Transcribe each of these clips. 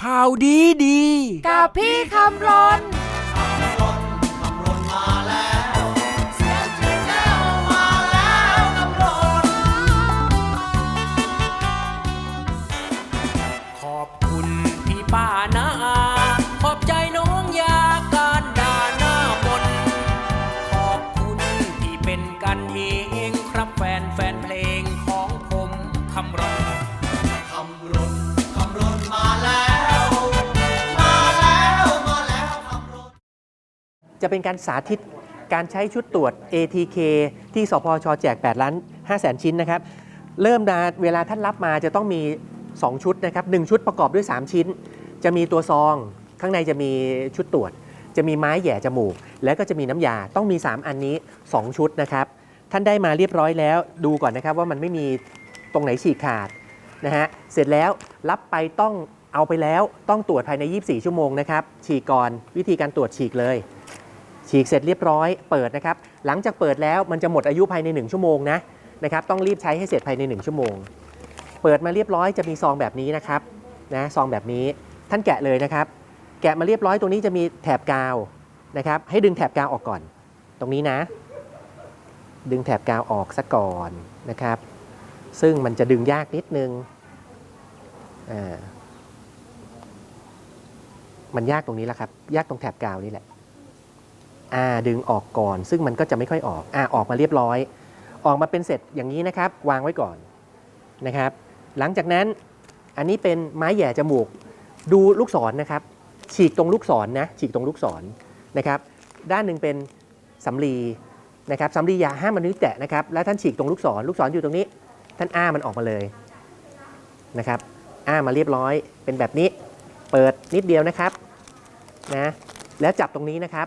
ข่าวดีดี กับพี่คำรน เป็นการสาธิตการใช้ชุดตรวจ ATK ที่สพชแจก8ล้าน5แสนชิ้นนะครับ เริ่มมาเวลาท่านรับมาจะต้องมี 2 ชุดนะครับ1ชุดประกอบด้วย 3 ชิ้น จะมีตัวซอง ข้างในจะมีชุดตรวจ จะมีไม้แหย่จมูก แล้วก็จะมีน้ำยาต้องมี 3 อันนี้ 2 ชุดนะครับ ท่านได้มาเรียบร้อยแล้ว ดูก่อนนะครับว่ามันไม่มีตรงไหนฉีกขาดนะฮะเสร็จแล้วรับไปต้องเอาไปแล้วต้องตรวจภายใน 24 ชั่วโมงนะครับฉีกก่อนวิธีการตรวจฉีกเลย ฉีกเสร็จเรียบร้อยเปิดนะครับ หลังจากเปิดแล้วมันจะหมดอายุภายใน 1 ชั่วโมงนะนะครับต้องรีบใช้ให้เสร็จภายใน 1 ชั่วโมง เปิดมาเรียบร้อยจะมีซองแบบนี้นะครับนะซองแบบนี้ท่านแกะเลยนะครับ แกะมาเรียบร้อยตรงนี้จะมีแถบกาวนะครับ ให้ดึงแถบกาวออกก่อน ตรงนี้นะ ดึงแถบกาวออกซะก่อนนะครับ ซึ่งมันจะดึงยากนิดนึงอ่ามันยากตรงนี้แหละครับ ยากตรงแถบกาวนี่แหละ อ่าดึงออกก่อน ซึ่งมันก็จะไม่ค่อยออกอ่าออกมาเรียบร้อย ออกมาเป็นเสร็จอย่างนี้นะครับ วางไว้ก่อนนะครับ หลังจากนั้นอันนี้เป็นไม้แหย่จมูก ดูลูกศรนะครับ ฉีกตรงลูกศรนะฉีกตรงลูกศรนะครับ ด้านหนึ่งเป็นสำลีนะครับสำลีอย่าห้ามมันนิ้วแตะนะครับ แล้วท่านฉีกตรงลูกศร ลูกศรอยู่ตรงนี้ ท่านอ้ามันออกมาเลยนะครับ อ้ามาเรียบร้อย เป็นแบบนี้ เปิดนิดเดียวนะครับนะแล้วจับตรงนี้นะครับ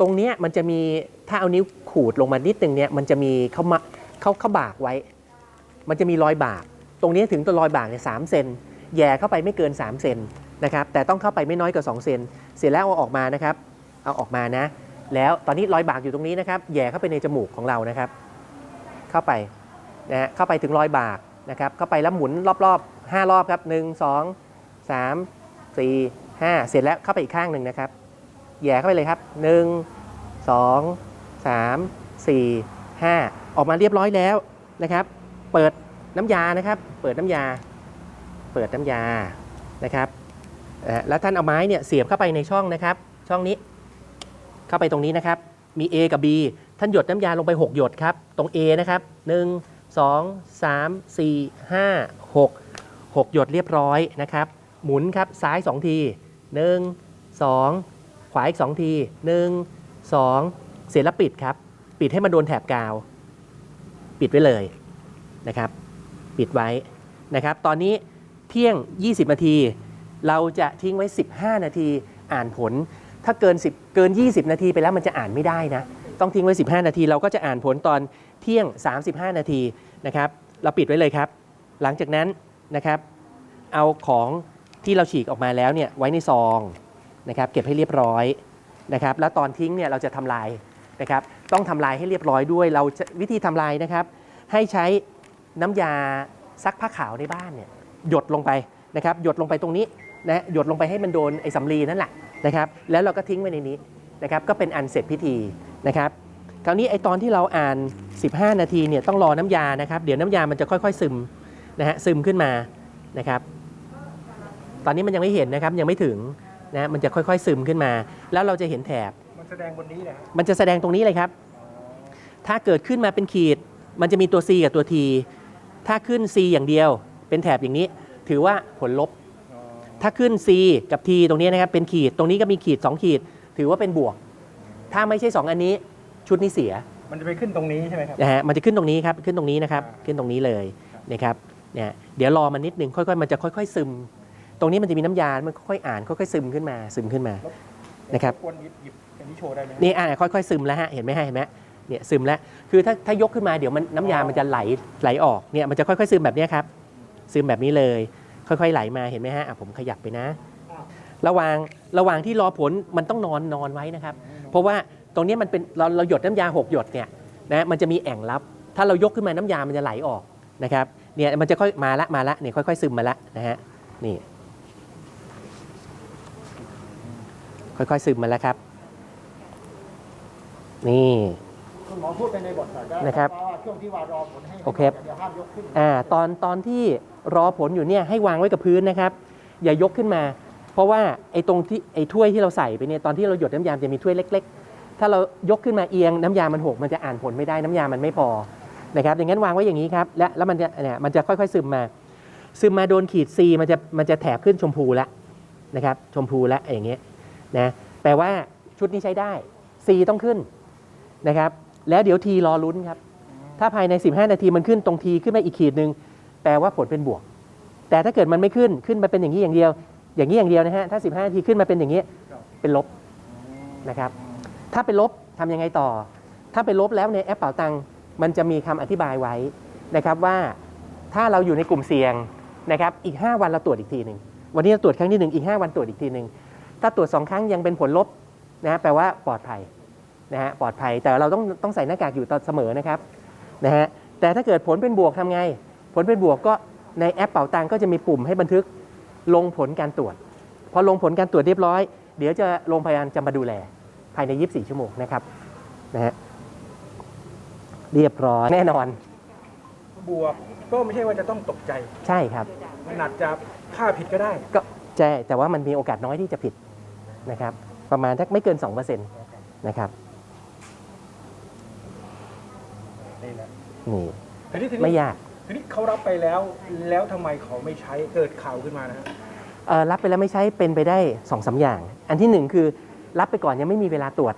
ตรงเนี้ยมันจะมีถ้าเอานิ้วขูดลงมานิดนึงเนี่ยมันจะมีเข้ามาเขาเขาบากไว้ มันจะมีรอยบาก ตรงนี้ถึงตัวรอยบากเนี่ยสามเซนแย่เข้าไปไม่เกิน 3 เซนนะครับแต่ต้องเข้าไปไม่น้อยกว่า2เซนเสร็จแล้วเอาออกมานะครับ เอาออกมานะ แล้วตอนนี้รอยบากอยู่ตรงนี้นะครับแย่เข้าไปในจมูกของเรานะครับ เข้าไปนะฮะเข้าไปถึงรอยบากนะครับเข้าไปแล้วหมุนรอบๆ5รอบครับ 1 2 3 4 5 เสร็จแล้วเข้าไปอีกข้างหนึ่งนะครับ แย่เข้าไปเลยครับ 1 2 3 4 5 ออกมาเรียบร้อยแล้วนะครับ เปิดน้ำยานะครับ เปิดน้ำยา เปิดน้ำยานะครับแล้วท่านเอาไม้เนี่ยเสียบเข้าไปในช่องนะครับ ช่องนี้เข้าไปตรงนี้นะครับ มี A กับ B ท่านหยดน้ำยาลงไป 6 หยดครับ ตรง A นะครับ 1 2 3 4 5 6 6 หยดเรียบร้อยนะครับ หมุนครับซ้าย 2 ที 1 2 ขวาอีก 2 ที 1 2 เสร็จแล้วปิดครับ ปิดให้มันโดนแถบกาว ปิดไว้เลยนะครับ ปิดไว้นะครับ ตอนนี้เที่ยง 20 นาที เราจะทิ้งไว้ 15 นาทีอ่านผล ถ้าเกิน 10 เกิน 20 นาทีไปแล้วมันจะอ่านไม่ได้นะ ต้องทิ้งไว้ 15 นาที เราก็จะอ่านผลตอนเที่ยง 35 นาทีนะครับ เราปิดไว้เลยครับ หลังจากนั้นนะครับ เอาของที่เราฉีกออกมาแล้วเนี่ยไว้ในซอง นะครับเก็บให้เรียบร้อยนะครับแล้วตอนทิ้งเนี่ยเราจะทำลายนะครับต้องทำลายให้เรียบร้อยด้วยเราวิธีทำลายนะครับ ให้ใช้น้ำยาซักผ้าขาวในบ้านเนี่ยหยดลงไปนะครับหยดลงไปตรงนี้นะหยดลงไปให้มันโดนไอ้สำลีนั่นแหละนะครับแล้วเราก็ทิ้งไว้ในนี้นะครับก็เป็นอันเสร็จพิธีนะครับคราวนี้ไอ้ตอนที่เราอ่าน 15 นาทีเนี่ยต้องรอน้ำยานะครับ เดี๋ยวน้ำยามันจะค่อย ๆ ซึมนะฮะซึมขึ้นมานะครับ ตอนนี้มันยังไม่เห็นนะครับยังไม่ถึง นะมันจะค่อยๆซึมขึ้นมา แล้วเราจะเห็นแถบ มันแสดงบนนี้นะฮะมันจะแสดงตรงนี้เลยครับ ถ้าเกิดขึ้นมาเป็นขีด มันจะมีตัว C กับตัว T ถ้าขึ้น C อย่างเดียว เป็นแถบอย่างนี้ ถือว่าผลลบอ๋อถ้าขึ้น C กับ T ตรงนี้นะครับเป็นขีดตรงนี้ก็มีขีด 2 ขีด ถือว่าเป็นบวก ถ้าไม่ใช่ 2 อันนี้ชุดนี้เสียมันจะไปขึ้นตรงนี้ใช่ไหมครับ นะฮะมันจะขึ้นตรงนี้ครับขึ้นตรงนี้นะครับอ่าขึ้นตรงนี้เลยนะครับเนี่ยเดี๋ยวรอมันนิดนึงค่อยๆ มันจะค่อย ๆ ซึม ตรงนี้มันจะมีน้ำยา มันค่อยๆอ่านค่อยๆซึมขึ้นมาซึมขึ้นมานะครับควรหยิบหยิบอันนี้โชว์ได้ไหมนี่อ่าค่อยๆซึมแล้วฮะเห็นไหมฮะเห็นไหมเนี่ยซึมแล้วคือถ้าถ้ายกขึ้นมาเดี๋ยวมันน้ำยามันจะไหลไหลออกเนี่ยมันจะค่อยๆซึมแบบเนี้ยครับซึมแบบนี้เลย ค่อยๆไหลมาเห็นไหมฮะอะผมขยับไปนะ ระหว่างระหว่างที่รอผลมันต้องนอนนอนไว้นะครับ เพราะว่าตรงเนี้ยมันเป็นเราเราหยดน้ำยาหกหยดเนี่ยนะมันจะมีแอ่งลับ ถ้าเรายกขึ้นมาน้ำยามันจะไหลออกนะครับเนี่ยมันจะค่อยมาละมาละเนี่ยค่อยๆซึมมาละนะฮะนี่ ค่อยๆ ซึมมาแล้วครับ นี่ คุณหมอพูดไปในบทก่อนได้นะครับว่าช่วงที่ว่ารอผลให้โอเค เดี๋ยวห้ามยกขึ้นอ่าตอนตอนที่รอผลอยู่เนี่ยให้วางไว้กับพื้นนะครับ อย่ายกขึ้นมา เพราะว่าไอ้ตรงที่ไอ้ถ้วยที่เราใส่ไปเนี่ยตอนที่เราหยดน้ำยาจะมีถ้วยเล็ก ๆ ถ้าเรายกขึ้นมาเอียงน้ำยามันหกมันจะอ่านผลไม่ได้น้ำยามันไม่พอนะครับอย่างนั้นวางไว้อย่างนี้ครับและแล้วมันจะเนี่ยมันจะค่อยๆซึมมา ซึมมาโดนขีด C มันจะมันจะแถบขึ้นชมพูแล้วนะครับชมพูแล้วอย่างเงี้ย นะแปลว่าชุดนี้ใช้ได้ C ต้องขึ้นนะครับ แล้วเดี๋ยว T รอลุ้นครับ ถ้าภายใน 15 นาทีมันขึ้นตรง T ขึ้นมาอีกขีดหนึ่งแปลว่าผลเป็นบวก แต่ถ้าเกิดมันไม่ขึ้นขึ้นมาเป็นอย่างนี้อย่างเดียว อย่างนี้อย่างเดียวนะฮะถ้า 15 นาทีขึ้นมาเป็นอย่างนี้เป็นลบนะครับ ถ้าเป็นลบทำยังไงต่อ ถ้าเป็นลบแล้วในแอปเป๋าตังค์มันจะมีคำอธิบายไว้นะครับว่าถ้าเราอยู่ในกลุ่มเสี่ยงนะครับอีก 5 วันเราตรวจอีกทีหนึ่งวันนี้เราตรวจครั้งที่หนึ่งอีก 5 วันตรวจอีกทีหนึ่ง ถ้าตรวจ2ครั้งยังเป็นผลลบนะฮะแปลว่าปลอดภัยนะฮะปลอดภัยแต่เราต้องต้องใส่หน้ากากอยู่ตลอดเสมอนะครับนะฮะแต่ถ้าเกิดผลเป็นบวกทำไง ผลเป็นบวกก็ในแอปเป๋าตังค์ก็จะมีปุ่มให้บันทึกลงผลการตรวจ พอลงผลการตรวจเรียบร้อย เดี๋ยวจะโรงพยาบาลจะมาดูแลภายใน 24 ชั่วโมงนะครับนะฮะเรียบร้อยแน่นอน บวกก็ไม่ใช่ว่าจะต้องตกใจ ใช่ครับ มันอาจจะค่าผิดก็ได้ ก็ใช่แต่ว่ามันมีโอกาสน้อยที่จะผิด นะครับประมาณทักไม่เกิน2%นะครับนี่แหละนี่ทีนี้ทีไม่นี้ยากทีนี้เขารับไปแล้วแล้วทำไมเขาไม่ใช้เกิดข่าวขึ้นมานะฮะเอ่อรับไปแล้วไม่ใช้เป็นไปได้2อสาอย่าง อันที่หนึ่งคือรับไปก่อนยังไม่มีเวลาตรวจ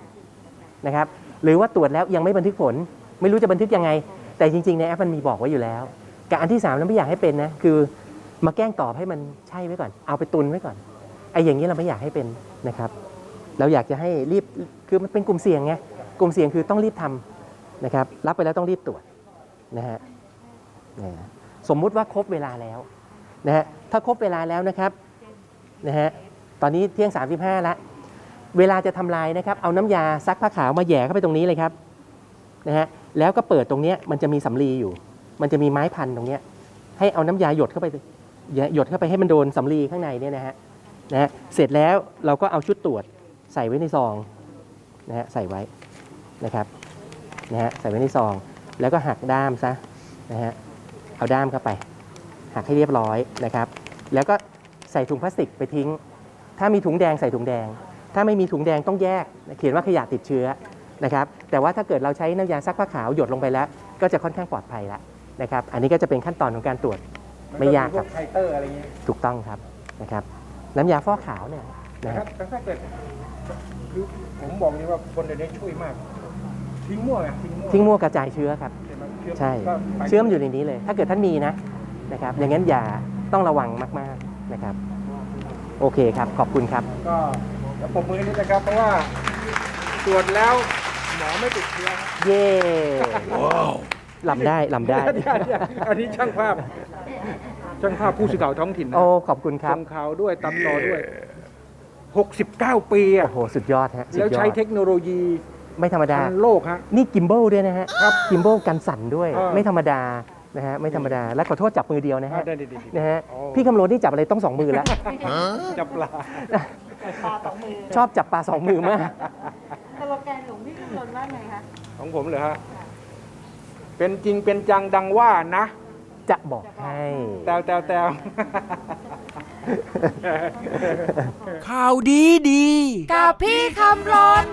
นะครับหรือว่าตรวจแล้วยังไม่บันทึกผล ไม่รู้จะบันทึกยังไง แต่จริงๆในแอปมันมีบอกไว้อยู่แล้วกับอันที่3แล้วไม่อยากให้เป็นนะคือมาแกล้งตอบให้มันใช่ไว้ก่อน เอาไปตุนไว้ก่อน ไอ้อย่างนี้เราไม่อยากให้เป็นนะครับ เราอยากจะให้รีบคือมันเป็นกลุ่มเสี่ยงไงกลุ่มเสี่ยงคือต้องรีบทำนะครับ รับไปแล้วต้องรีบตรวจนะฮะนะสมมุติว่าครบเวลาแล้วนะฮะถ้าครบเวลาแล้วนะครับนะฮะตอนนี้เที่ยง 35แล้วเวลาจะทำลายนะครับ เอาน้ำยาซักผ้าขาวมาแหย่เข้าไปตรงนี้เลยครับนะฮะแล้วก็เปิดตรงนี้มันจะมีสำลีอยู่ มันจะมีไม้พันตรงนี้ให้เอาน้ำยาหยดเข้าไปหยดเข้าไปให้มันโดนสำลีข้างในเนี่ยนะฮะ นะฮะเสร็จแล้วเราก็เอาชุดตรวจใส่ไว้ในซองนะฮะใส่ไว้นะครับนะฮะใส่ไว้ในซอง แล้วก็หักด้ามซะนะฮะเอาด้ามเข้าไป หักให้เรียบร้อยนะครับ แล้วก็ใส่ถุงพลาสติกไปทิ้ง ถ้ามีถุงแดงใส่ถุงแดง ถ้าไม่มีถุงแดงต้องแยก เขียนว่าขยะติดเชื้อนะครับ แต่ว่าถ้าเกิดเราใช้น้ำยาซักผ้าขาวหยดลงไปแล้ว ก็จะค่อนข้างปลอดภัยแล้วนะครับ อันนี้ก็จะเป็นขั้นตอนของการตรวจไม่ยากครับพวไทเตอร์อะไรอย่างเงี้ยถูกต้องครับนะครับ น้ำยาฟอกขาวเนี่ยนะนะคครัรับบแต่ถ้าเกิดคือผมบอกเลยว่าคนเดี๋ยวนี้ช่วยมาก ทิ้งมั่วไงทิ้งมั่วทิ้งมั่วกระจายเชื้อครับ ใช่ไหมเชื่อมใช่ก็ไปเชื่อมอยู่ในนี้เลย ถ้าเกิดท่านมีนะนะครับ อย่างนั้นอย่าต้องระวังมาก ๆนะครับ โอเคครับ ขอบคุณครับ ก็เดี๋ยวปมมือนิดนะครับ เพราะว่าตรวจแล้วหมอไม่ติดเชื้อเย่ลำได้ลำได้เดี๋ยวเดี๋ยวอันนี้ช่างภาพ ช่างภาพผู้สื่อข่าวท้องถิ่นนะโอ้ขอบคุณครับส่งข่าวด้วยตำต่อด้วย 69 ปีอะโอ้โหสุดยอดฮะสุดแล้วยอใช้ดเทคโนโลยีไม่ธรรมดา ทันโลกฮะ นี่กิม b บ l ด้วยนะฮะครับกิม b บ l กันสั่นด้วย เออ ไม่ธรรมดานะฮะไม่ธรรมดาและขอโทษจับมือเดียวนะอ่าฮะได้ดีนะฮะโอ้ พี่คำโลนที่จับอะไรต้องสองมือแล้ว ๆจับปลาชอบจับปลาสองมือมาก สโลแกนหลวงพี่คำนวณว่าไงคะ ของผมเลยฮะ เป็นจริงเป็นจังดังว่านะ จะบอกให้ แตวแตวแตว ข่าวดีดี กับพี่คำรน